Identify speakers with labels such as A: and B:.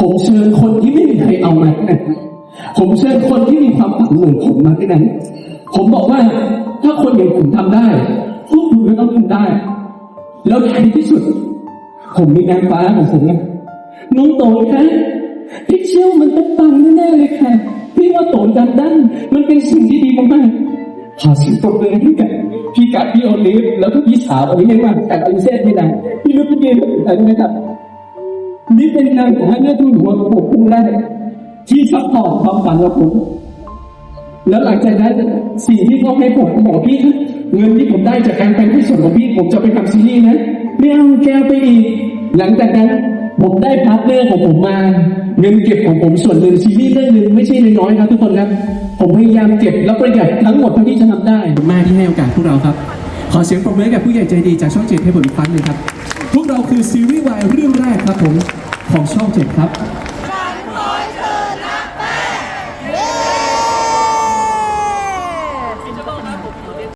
A: ผมเชิญคนที่ไม่มีใครเอามาที่ไหนผมเชิญคนที่มีความฝันเหมือนผมมาที่ไหนผมบอกว่าถ้าคนอย่างผมทำได้พวกคุณก็ต้องทำได้ แล้วท้ายที่สุด ผมมีนางฟ้าของผมนะน้องโตนคะพี่เชื่อว่ามันต้องปังแน่ๆเลยค่ะพี่ว่าโตนดันดันมันเป็นสิ่งที่ดีมากๆขอสิ่งปรบมือให้พี่กัดพี่กัดพี่โอลิฟแล้วก็พี่สาวโอลิฟมาแต่อลิเซ่ไม่ได้พี่รู้พี่ยืนได้ไหมครับ นี่เป็นงานของแม่ทุนหัวของผมคนแรกที่ซัพพอร์ตความฝันของผม แล้วหลังจากนั้นสิ่งที่พ่อให้ผมบอกพี่เงินที่ผมได้จากการเป็นผู้ส่วนของพี่ผมจะไปทำซีรีส์นะไม่เอาแกไปอีก หลังจากนั้นผมได้พาร์ทเนอร์ของผมมา เงินเก็บของผมส่วนหนึ่งซีรีส์เรื่องหนึ่งไม่ใช่น้อยๆครับทุกคนครับ ผมพยายามเก็บแล้วประหยัดทั้งหมดเท่าที่จะทำได้มากที่ให้โอกาสพวกเราครับ ขอเสียงปรบมือกับผู้ใหญ่ใจดีจากช่องเจ็ดให้ผมอีกครั้งหนึ่งครับ พวกเราคือซีรีส์วายเรื่องแรกครับผมของช่องเจ็ดครับ